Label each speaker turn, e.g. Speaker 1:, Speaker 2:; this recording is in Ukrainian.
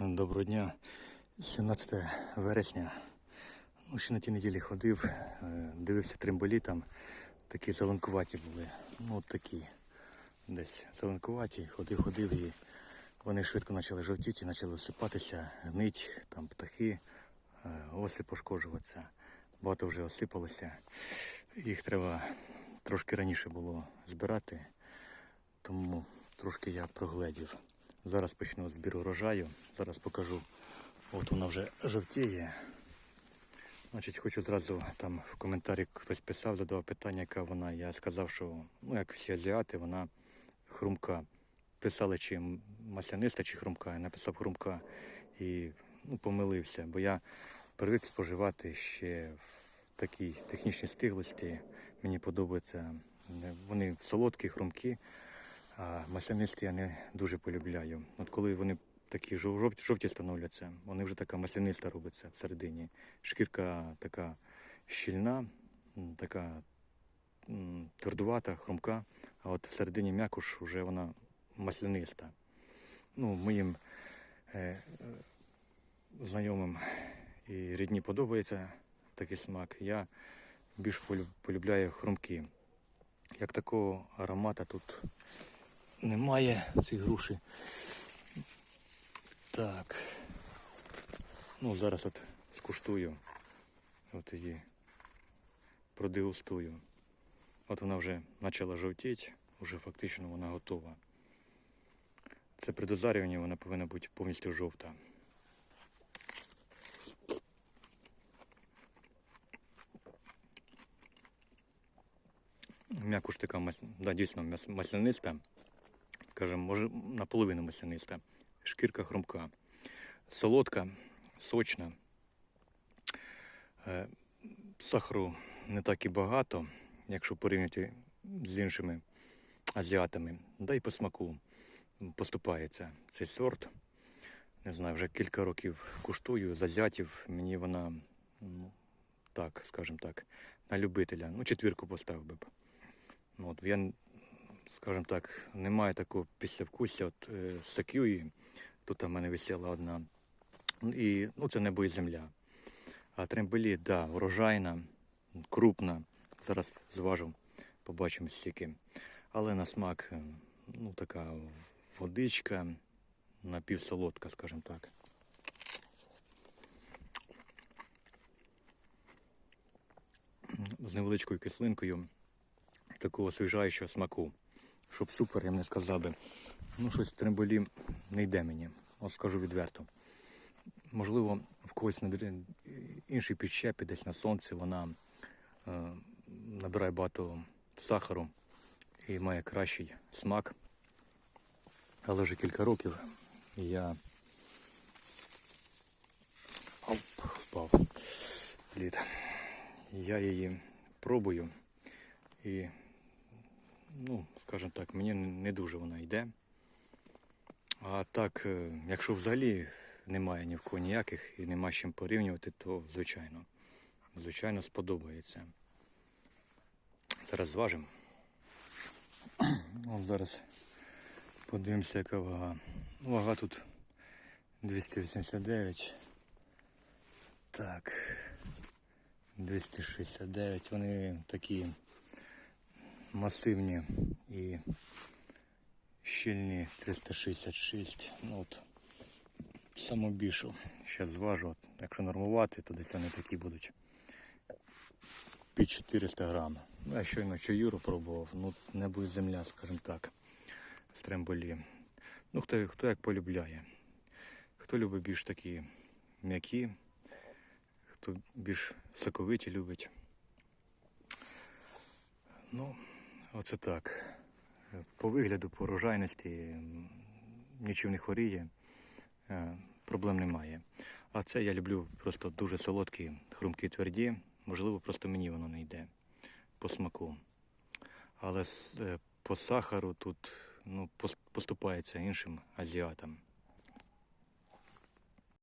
Speaker 1: Доброго дня. 17 вересня. Ну, ще на тій неділі ходив, е, дивився тримболі там. Такі зеленкуваті були. Ну, от такі. Десь зеленкуваті. Ходив, ходив і вони швидко почали жовтіти, почали осипатися, гнить, там птахи, е, оси пошкоджуватися. Багато вже осипалося. Їх треба трошки раніше було збирати, тому трошки я прогледів. Зараз почну збір урожаю. Зараз покажу. От вона вже жовтіє. Значить, хочу зразу там в коментарі хтось писав, задавав питання, яка вона. Я сказав, що ну як всі азіати, вона хрумка. Писали, чи масляниста, чи хрумка. Я написав хрумка і ну, помилився, бо я привик споживати ще в такій технічній стиглості. Мені подобається. Вони солодкі, хрумкі, а маслянисті я не дуже полюбляю. От коли вони такі жовті, жовті становляться, вони вже така масляниста робиться всередині. Шкірка така щільна, така твердувата, хрумка, а от всередині м'якуш вже вона масляниста. Ну, моїм е, знайомим і рідні подобається такий смак. Я більш полюбляю хрумкі. Як такого аромата тут немає цій груші. Так. Ну, зараз от скуштую. От її продегустую. От вона вже почала жовтіти, вже фактично вона готова. Це при дозарюванні вона повинна бути повністю жовта. М'якуш така да, дійсно масляниста. Скажімо, може наполовину масляниста. Шкірка хрумка. Солодка, сочна. Е, Сахару не так і багато, якщо порівняти з іншими азіатами. Да і по смаку поступається цей сорт. Не знаю, вже кілька років куштую з азіатів. Мені вона, ну, так, скажімо так, на любителя. Ну, четвірку поставив би. Ну, От, я, скажімо так, немає такого післявкусся. От е, сакюї, тут у мене висіла одна. І ну, це небо і земля. А трембелі, да, врожайна, крупна. Зараз зважу, побачимо стільки. Але на смак, е, ну, така водичка, напівсолодка, скажімо так. З невеличкою кислинкою такого освіжаючого смаку. Щоб супер, я б не сказав би. Ну, щось в тремболі не йде мені. От скажу відверто. Можливо, в когось на іншій підщепі, десь на сонці, вона е, набирає багато сахару і має кращий смак. Але вже кілька років я Оп, впав. Лід. Я її пробую і, ну, скажімо так, мені не дуже вона йде. А так, е, якщо взагалі немає ні в кого ніяких і нема з чим порівнювати, то звичайно, звичайно сподобається. Зараз зважимо. Зараз подивимося, яка вага. Ну, Вага тут 289. Так. 269. Вони такі масивні і щільні 366. Ну от саму більшу. Зараз зважу. Якщо нормувати, то десь вони такі будуть під 400 грам. Ну, я щойно чаюру пробував, ну не буде земля, скажімо так, з тремболі. Ну, хто, хто як полюбляє. Хто любить більш такі м'які, хто більш соковиті любить. Ну, оце так. По вигляду, по урожайності нічим не хворіє, е, проблем немає. А це я люблю просто дуже солодкі, хрумкі тверді. Можливо, просто мені воно не йде по смаку. Але е, по сахару тут ну, поступається іншим азіатам.